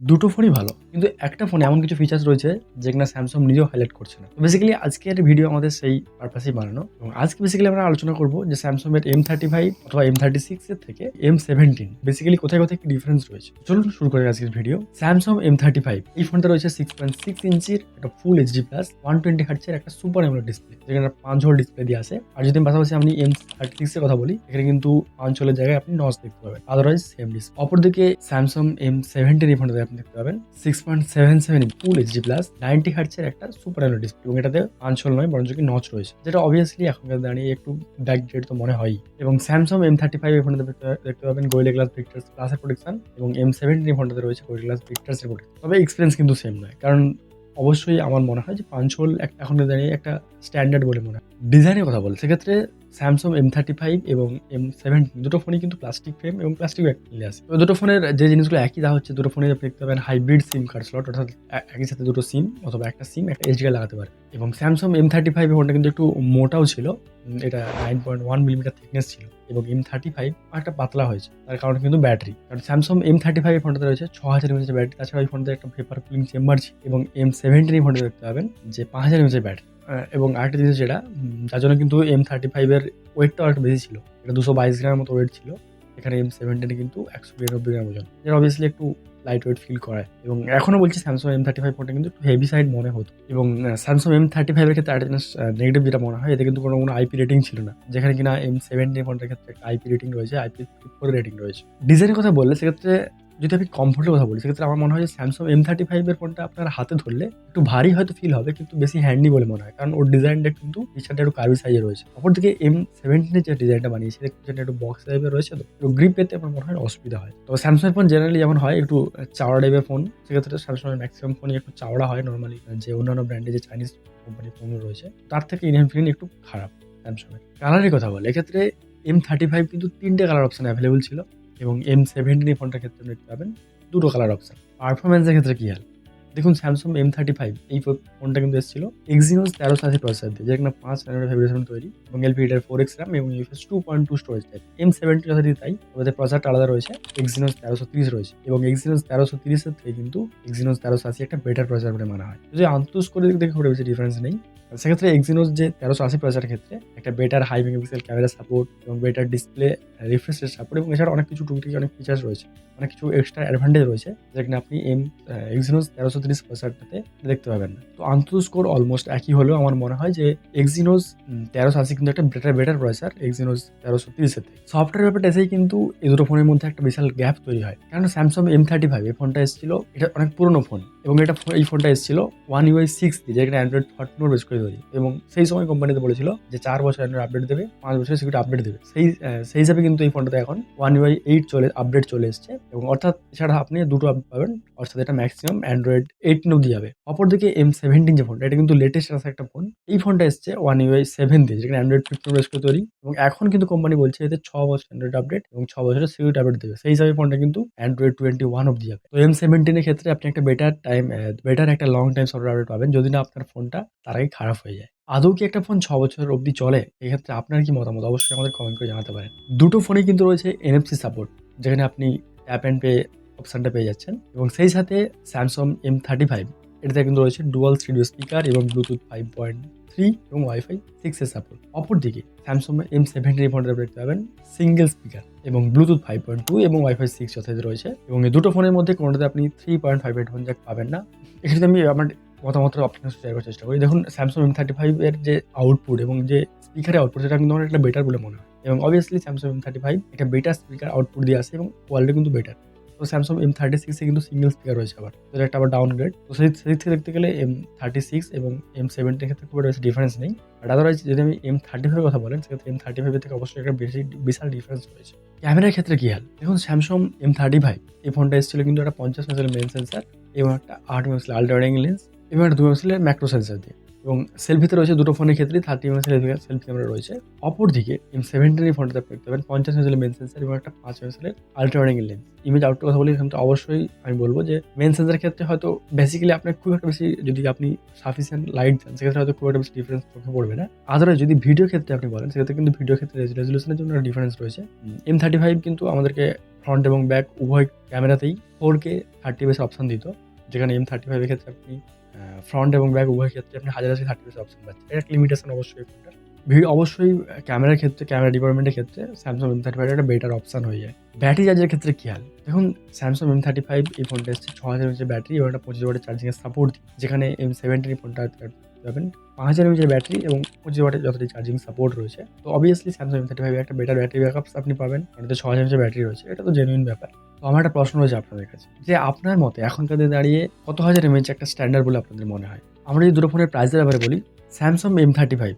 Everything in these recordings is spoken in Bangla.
দুটো ফোনই ভালো। কিন্তু একটা ফোনে এমন কিছু ফিচার্স রয়েছে যেগুলো স্যামসাং নিজেও হাইলাইট করছে না। বেসিক্যালি আজকের ভিডিও আমাদের সেই পারপাসেই বানানো। এবং আজকে বেসিক্যালি আমরা আলোচনা করব যে স্যামসাং এর এম থার্টি ফাইভ অথবা এম থার্টি সিক্স এর থেকে এম সেভেন্টিন বেসিক্যালি কোথায় কোথায় কি ডিফারেন্স রয়েছে? চলুন শুরু করি আজকের video Samsung M thirty five এই ফোনটা রয়েছে সিক্স পয়েন্ট সিক্স ইঞ্চির একটা full HD plus one twenty হার্টসের একটা সুপার এমোলেড ডিসপ্লে যেখানে পাঁচ হোল ডিসপ্লে দিয়ে আসে আর যদি পাশাপাশি আপনি এম থার্টি সিক্স এর কথা বলি, এখানে কিন্তু পাঁচ হোলের জায়গায় আপনি নচ দেখতে পাবেন আদারওয়াইজ সেম ডিসপ্লে অপরদিকে স্যামসাং এম সেভেন্টিন এই ফোনটাতে আপনি দেখতে পাবেন। Six point seven seven full HD plus ninety হার্টসের একটা সুপার এমোলেড ডিসপ্লে এবং এটাতে হোল নয় বরঞ্চ কি নচ রয়েছে, যেটা অবভিয়াসলি এখনকার দাঁড়িয়ে একটু ব্যাক ডেট তো মনে হয় এবং স্যামসাং এম থার্টি ফাইভ এই ফোনটাতে দেখতে- পাবেন গোয়েলে গ্লাস পিকচার্স গ্লাসের প্রোটেকশন এবং এম সেভেন্টিন এই ফোনটাতে রয়েছে গোয়েলে গ্লাস পিকচার্স এর প্রোটেকশন তবে এক্সপিরিয়েন্স কিন্তু সেম নয়, কারণ অবশ্যই আমার মনে হয় যে পাঁচ হোল এখন দাঁড়িয়ে একটা স্ট্যান্ডার্ড বলে মনে হয়। ডিজাইনের কথা বলে, সেক্ষেত্রে স্যামসং এম থার্টি ফাইভ এবং এম সেভেন্টিন দুটো ফোনই কিন্তু প্লাস্টিক ফ্রেম এবং প্লাস্টিক ব্যাগ মিলে আসে। দুটো ফোনের যে জিনিসগুলো একই তা হচ্ছে, দুটো ফোনে আপনি দেখতে পাবেন হাইব্রিড সিম কার্ড স্লট অর্থাৎ একই সাথে দুটো সিম অথবা একটা সিম একটা এইচডি লাগাতে পারে। এবং স্যামসাং এম থার্টি ফাইভ ফোনটা কিন্তু একটু মোটাও ছিল এটা nine point one millimetre thickness ছিল এবং এম থার্টি ফাইভ একটা পাতলা হয়েছে, তার কারণ কিন্তু ব্যাটারি কারণ স্যামসং এম থার্টি ফাইভ ফোনটাতে রয়েছে ছ হাজার এমএচের ব্যাটারি তাছাড়া ওই ফোনটাতে একটা পেপার কুলিং চেম্বার এবং এম সেভেন্টিন ফোনটা দেখতে পাবেন যে পাঁচ হাজার এমএচের ব্যাটারি এবং আরেকটা জিনিস যেটা যার জন্য কিন্তু এম থার্টি ফাইভের ওয়েটটাও একটু বেশি ছিল। এটা দুশো বাইশ গ্রামের মতো ওয়েট ছিল। এখানে এম সেভেন্টিনে কিন্তু একশো বিরানব্বই গ্রাম ওজন। যেটা অবভিয়াসলি একটু লাইট ওয়েট ফিল করায়। এবং এখনও বলছি স্যামসাং এম থার্টি ফাইভ ফোনটা কিন্তু একটু হেভি সাইড মনে হতো। এবং স্যামসাং এম থার্টি ফাইভের ক্ষেত্রে একটা জিনিস নেগেটিভ যেটা মনে হয়, এতে কিন্তু কোনো কোনো আইপি রেটিং ছিল না। যেখানে কিনা এম সেভেন্টিন ফোনটার ক্ষেত্রে একটা আইপি রেটিং রয়েছে আইপি ফোর রেটিং রয়েছে। ডিজাইনের কথা বললে, সেক্ষেত্রে যদি আমি কমফোর্টের কথা বলি, সেক্ষেত্রে আমার মনে হয় যে স্যামসাং এম থার্টি ফাইভের ফোনটা আপনার হাতে ধরলে একটু ভারী হয়তো ফিল হবে, কিন্তু বেশি হ্যান্ডি বলে মনে হয়। কারণ ওর ডিজাইনটা কিন্তু পিছাটা একটু কার্ভি সাইজে রয়েছে। অপরদিকে এম সেভেন্টিনের যে ডিজাইনটা বানিয়েছে সেটা একটু বক্স টাইপের রয়েছে তো গ্রিপ পেতে আমার মনে হয় অসুবিধা হয়। তো স্যামসাং ফোন জেনারেলি যেমন হয়, একটু চাওড়া টাইপের ফোন সেক্ষেত্রে স্যামসাংয়ের ম্যাক্সিমাম ফোনই একটু চাওড়া হয় নর্মালি যে অন্যান্য ব্র্যান্ডে যে চাইনিজ কোম্পানির ফোনগুলো রয়েছে, তার থেকে ইনহেন ফিলিং একটু খারাপ স্যামসাংয়ের কালারের কথা বলে, এক্ষেত্রে এম থার্টি ফাইভ কিন্তু তিনটে কালার অপশন অ্যাভেলেবল ছিল। এবং এম সেভেন্টিন ফোনটার ক্ষেত্রে দেখতে পাবেন দুটো কালার অপশান পারফরমেন্সের ক্ষেত্রে কী হাল? দেখুন স্যামসাং এম থার্টি ফাইভ এই ফোনটা কিন্তু এসেছিল এক্সিনোস তেরোশো আশি প্রসেসর দিয়ে যেখানে পাঁচ ন্যানোমিটার ফেব্রিকেশন তৈরি, এবং এলপিডিআর ফোর এক্স র্যাম এবং UFS two point two storage type M seventy যথারীতি তাই ওদের প্রসেসরটা আলাদা রয়েছে এক্সিনোস তেরোশো তিরিশ রয়েছে, এবং এক্সিনোস তেরোশো তিরিশের থেকে কিন্তু এক্সিনোস তেরোশো আশি একটা বেটার প্রসেসর বলে মানা হয়। যদি আন্তঃস করে থেকে খুব বেশি ডিফারেন্স নেই সেক্ষেত্রে এক্সিনোস যে তেরোশো আশি প্রসেসরের ক্ষেত্রে একটা better high megapixel camera support এবং বেটার ডিসপ্লে রিফ্রেশ সাপোর্ট এবং এছাড়া অনেক কিছু টুকটিকি, অনেক ফিচার্স রয়েছে। অনেক কিছু এক্সট্রা অ্যাডভান্টেজ রয়েছে যেখানে আপনি এম এক্সিনোস তেরোশো তিরিশ প্রসেসরটাতে দেখতে পাবেন না। তো আন্তঃ স্কোর অলমোস্ট একই হলেও আমার মনে হয় যে এক্সিনোস তেরোশো আশি কিন্তু একটা বেটার বেটার প্রসেসর এক্সিনোস তেরোশো তিরিশের থেকে। সফটওয়্যার ব্যাপারটা এসেই কিন্তু এই দুটো ফোনের মধ্যে একটা বিশাল গ্যাপ তৈরি হয়। কারণ স্যামসাং এম থার্টি ফাইভ এই ফোনটা এসেছিল, এটা অনেক পুরনো ফোন এবং এটা এই ফোনটা এসেছিল ওয়ান ইউআই সিক্স দিয়ে যেখানে অ্যান্ড্রয়েড ফোরটিনোর বেস করে তৈরি। এবং সেই সময় কোম্পানিতে বলেছিল যে চার বছর অ্যান্ড্রয়েড আপডেট দেবে, পাঁচ বছর সিকিউরিটি আপডেট দেবে। সেই সেই হিসাবে কিন্তু এই ফোনটাতে এখন ওয়ান ইউআই এইট চলে আপডেট চলে এসছে। এবং অর্থাৎ এছাড়া আপনি দুটো আপডেট পাবেন, অর্থাৎ এটা ম্যাক্সিমাম অ্যান্ড্রয়েড এইটিন অব্দি যাবে। অপরদিকে এম সেভেন্টিন যে ফোনটা এটা কিন্তু লেটেস্ট আসা একটা ফোন এই ফোনটা এসছে ওয়ান ইউআই সেভেন দিয়ে, যেখানে অ্যান্ড্রয়েড ফিফটিন বেস করে তৈরি। এবং এখন কিন্তু কোম্পানি বলছে এতে ছ বছর অ্যান্ড্রয়েড আপডেট এবং ছ বছরের সিকিউরিটি আপডেট দেবে। সেই হিসাবে ফোনটা কিন্তু অ্যান্ড্রয়েড টোয়েন্টি ওয়ান অব্দি যাবে। তো এম সেভেন্টিনের ক্ষেত্রে আপনি একটা বেটার টাইম বেটার একটা লং টাইম সফটওয়্যার আপডেট পাবেন। যদি না আপনার ফোনটা তার আগে খারাপ হয়ে যায়। আদৌ কি একটা ফোন ছ বছর অবধি চলে? এক্ষেত্রে আপনার কি মতামত? অবশ্যই আমাদের কমেন্ট করে জানাতে পারেন। দুটো ফোনে কিন্তু রয়েছে এনএফসি সাপোর্ট যেখানে আপনি অ্যাপ অ্যান্ড পে অপশানটা পেয়ে যাচ্ছেন। এবং সেই সাথে স্যামসং এম থার্টি ফাইভ এটাতে কিন্তু রয়েছে ডুয়াল স্টুডিও স্পিকার এবং ব্লুটুথ ফাইভ পয়েন্ট থ্রি এবং ওয়াইফাই সিক্স এর সাপোর্ট অপরদিকে স্যামসং এম সেভেন্টি ফোনটা দেখতে পাবেন সিঙ্গেল স্পিকার এবং ব্লুটুথ ফাইভ পয়েন্ট টু এবং ওয়াইফাই সিক্স যথাযথ রয়েছে। এবং এই দুটো ফোনের মধ্যে কোনোটাতে আপনি three point five headphone jack পাবেন না। এক্ষেত্রে আমি আমার মতামত আপনার শেয়ার করার চেষ্টা করি। দেখুন স্যামসং এম থার্টি ফাইভের যে আউটপুট এবং যে স্পিকারের আউটপুট সেটা কিন্তু আমার একটা বেটার বলে মনে হয়। এবং obviously Samsung M thirty five একটা বেটার স্পিকার আউটপুট দিয়ে আসে এবং কোয়ালিটি কিন্তু বেটার তো স্যামসাং এম থার্টি সিক্সে কিন্তু সিঙ্গেল স্পিকার রয়েছে আবার। তো একটা আবার ডাউনগ্রেড তো সেই সেই থেকে দেখতে গেলে এম থার্টি সিক্স এবং এম সেভেন্টির ক্ষেত্রে খুব একটা বেশি ডিফারেন্স নেই। বাট আদারওয়াইজ যদি আমি এম থার্টি ফাইভের কথা বলেন, সেক্ষেত্রে এম থার্টি ফাইভের থেকে অবশ্যই একটা বেশি, বিশাল ডিফারেন্স রয়েছে। ক্যামেরার ক্ষেত্রে কী হাল? দেখুন স্যামসাং এম থার্টি ফাইভ এই ফোনটা এসেছিল কিন্তু একটা পঞ্চাশ মেগাপিক্সেল মেন সেন্সার এবং একটা আট মেগাপিক্সেল আল্ট্রা লেন্স এবং একটা দু মেগাপিক্সেলের ম্যাক্রো সেন্সার দিয়ে। এবং সেলফিতে রয়েছে দুটো ফোনের ক্ষেত্রে থার্টি মেগাপিক্সেল সেলফি ক্যামেরা রয়েছে। অপরদিকে এম সেভেন্টিন এই ফোনটাতে দেখতে পাবেন, পঞ্চাশ মেগাপিক্সেলের মেন সেন্সার এবং একটা পাঁচ মেগাপিক্সেলের আল্ট্রা লেন্স ইমেজ আউটপুট কথা বলি এখানে তো অবশ্যই আমি বলব যে মেন সেন্সার ক্ষেত্রে হয়তো বেসিক্যালি আপনার খুব একটা বেশি যদি আপনি সাফিসিয়েন্ট লাইট দেন, সেক্ষেত্রে হয়তো খুব একটা বেশি ডিফারেন্স চোখে পড়বে না। আদারওয়াইজ যদি ভিডিও ক্ষেত্রে আপনি বলেন, সেক্ষেত্রে কিন্তু ভিডিও ক্ষেত্রে রেজলিউশনের জন্য ডিফারেন্স রয়েছে। এম থার্টি ফাইভ কিন্তু আমাদেরকে ফ্রন্ট এবং ব্যাক উভয় ক্যামেরাতেই four K thirty base option দিত। যেখানে এম থার্টি ফাইভের ক্ষেত্রে আপনি ফ্রন্ট এবং ব্যাক উভয় ক্ষেত্রে আপনি হাজার হাজার থার্টি ফাইভ অপশন পাচ্ছেন। এটা লিমিটেশন অবশ্যই ফোনটার ভিডিও অবশ্যই ক্যামেরার ক্ষেত্রে ক্যামেরা ডিপার্টমেন্টের ক্ষেত্রে স্যামসাং এম থার্টি ফাইভ একটা বেটার অপশান হয়ে যায়। ব্যাটারি চার্জের ক্ষেত্রে কী হাল? দেখুন স্যামসাং এম থার্টি ফাইভ এই ফোনটা এসছে ছ হাজার এমএচের ব্যাটারি এবং একটা পঁচিশ ওয়াটের চার্জিংয়ের সাপোর্ট যেখানে এম সেভেন্টিন ফোনটা পাবেন। পাঁচ হাজার এমএচের ব্যাটারি এবং পঁচিশ ওয়াটের যতটি চার্জিং সাপোর্ট রয়েছে। তো obviously Samsung M thirty five একটা বেটার ব্যাটারি ব্যাকআপস আপনি পাবেন। এটাতে ছ হাজার এমএচের ব্যাটারি রয়েছে। এটা তো জেনুইন ব্যাপার। তো আমার একটা প্রশ্ন রয়েছে আপনাদের কাছে। যে আপনার মতে এখনকার দিনে দাঁড়িয়ে কত হাজার এমএচ একটা স্ট্যান্ডার্ড বলে আপনাদের মনে হয়? আমরা যদি দুটো ফোনের প্রাইসের ব্যাপারে বলি স্যামসাং এম থার্টি ফাইভ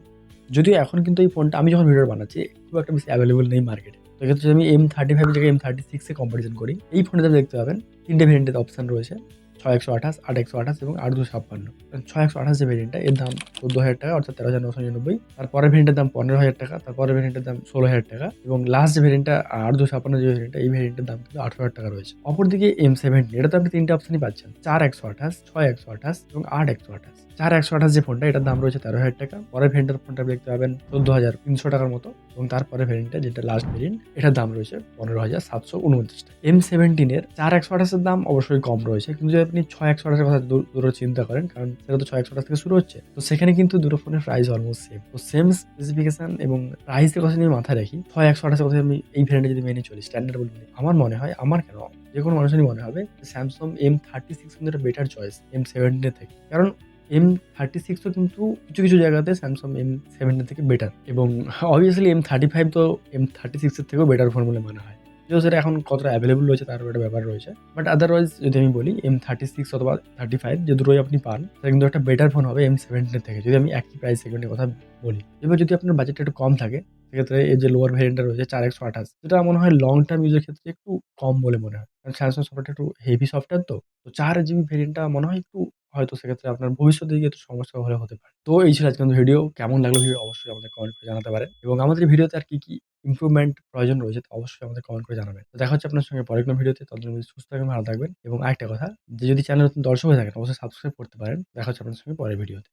যদিও এখন কিন্তু এই ফোনটা আমি যখন ভিডিও বানাচ্ছি, খুব একটা বেশি অ্যাভেলেবল নেই মার্কেটে তো এক্ষেত্রে আমি এম থার্টি ফাইভ জায়গায় এম থার্টি সিক্সে কম্পারিজন করি, এই ফোনটাতে দেখতে পাবেন, তিনটে ভেরিয়েন্টের অপশান রয়েছে। ছয় একশো আঠাশ আট একশো আঠাশ এবং আট দুশো ছাপ্পান্ন। ছয় একশো আঠাশ যে ভেরিয়েন্টটা এর দাম চোদ্দ হাজার টাকা, অর্থাৎ তেরো হাজার নশো নিরানব্বই। তারপরের ভেরিয়েন্টের দাম পনেরো হাজার টাকা, তারপরের ভেরিয়েন্টের দাম ষোলো হাজার টাকা এবং লাস্ট যে ভেরিয়েন্টটা আট দুশো ছাপ্পান্ন যে ভেরিয়েন্টটা এই ভেরিয়েন্টের দাম কিন্তু আঠারো হাজার টাকা রয়েছে। অপরদিকে এম সেভেন্টি এটা তো আপনি তিনটে অপশনই পাচ্ছেন। চার একশো আঠাশ, ছয় একশো আঠাশ এবং আট একশো আঠাশ। চার একশো আঠাশ যে ফোনটা এটার দাম রয়েছে তেরো হাজার টাকা। পরের ভেরিয়েন্টের ফোনটা আপনি দেখতে পাবেন চোদ্দ হাজার, তিনশো টাকার মতো। এবং তারপরে ভেরিয়েন্টটা যেটা লাস্ট ভেরিয়েন্ট এটার দাম রয়েছে পনেরো হাজার সাতশো উনপঞ্চাশ টাকা। এম সেভেন্টিনের চার একশো আঠাশের দাম অবশ্যই কম রয়েছে। কিন্তু যদি আপনি ছয় একশো আঠাশের কথা দু- দুটো চিন্তা করেন, কারণ সেটা তো ছয় একশো আঠাশ থেকে শুরু হচ্ছে, তো সেখানে কিন্তু দুটো ফোনের প্রাইস অলমোস্ট সেম তো সেম স্পেসিফিকেশন এবং প্রাইসের কথা নিয়ে মাথায় রাখি, ছয় একশো আঠাশের কথা আমি এই ভেরিয়েন্টে যদি মেনে চলি স্ট্যান্ডার্ড বলে, আমার মনে হয়, আমার কেন, যে কোনো মানুষেরই মনে হবে Samsung M thirty six better choice M সেভেন্টিনের থেকে। কারণ এম থার্টি সিক্সও কিন্তু কিছু কিছু জায়গাতে স্যামসাং এম সেভেন্টি থেকে বেটার এবং অবভিয়াসলি এম থার্টি ফাইভ তো এম থার্টি সিক্সের থেকেও বেটার ফোন বলে মনে হয়। যদিও সেটা এখন কতটা অ্যাভেলেবল রয়েছে তার একটা ব্যাপার রয়েছে। বাট আদারওয়াইজ যদি আমি বলি এম থার্টি সিক্স অথবা থার্টি ফাইভ যে দুটোই আপনি পান সেটা কিন্তু একটা বেটার ফোন হবে এম সেভেন্টিনের থেকে। যদি আমি একই প্রাইস সেগমেন্টের কথা বলি। এবার যদি আপনার বাজেটটা একটু কম থাকে সেক্ষেত্রে এই যে লোয়ার ভেরিয়েন্টটা রয়েছে চার একশো আঠাশ, যেটা মনে হয় লং টার্ম ইউজের ক্ষেত্রে একটু কম বলে মনে হয়। কারণ স্যামসাং সফটওয়্যারটা একটু হেভি সফটওয়্যার তো তো চার জিবি ভেরিয়েন্টটা মনে হয় একটু হয়তো সেক্ষেত্রে আপনার ভবিষ্যতে গিয়ে একটু সমস্যা হলে হতে পারে। তো এই ছিল আজকে ভিডিও কেমন লাগল ভিডিও অবশ্যই আমাদের কমেন্ট করে জানাতে পারেন। এবং আমাদের ভিডিওতে আর কি কি ইমপ্রুভমেন্ট প্রয়োজন রয়েছে তা অবশ্যই আমাদের কমেন্ট করে জানাবেন। তো দেখা হচ্ছে আপনার সঙ্গে পরের কোনো ভিডিওতে ততদিন সুস্থ থাকবেন, ভালো থাকবেন। এবং আরেকটা কথা, যে যদি চ্যানেল দর্শক হয়ে থাকেন, অবশ্যই সাবস্ক্রাইব করতে পারেন। দেখা হচ্ছে আপনার সঙ্গে পরের ভিডিওতে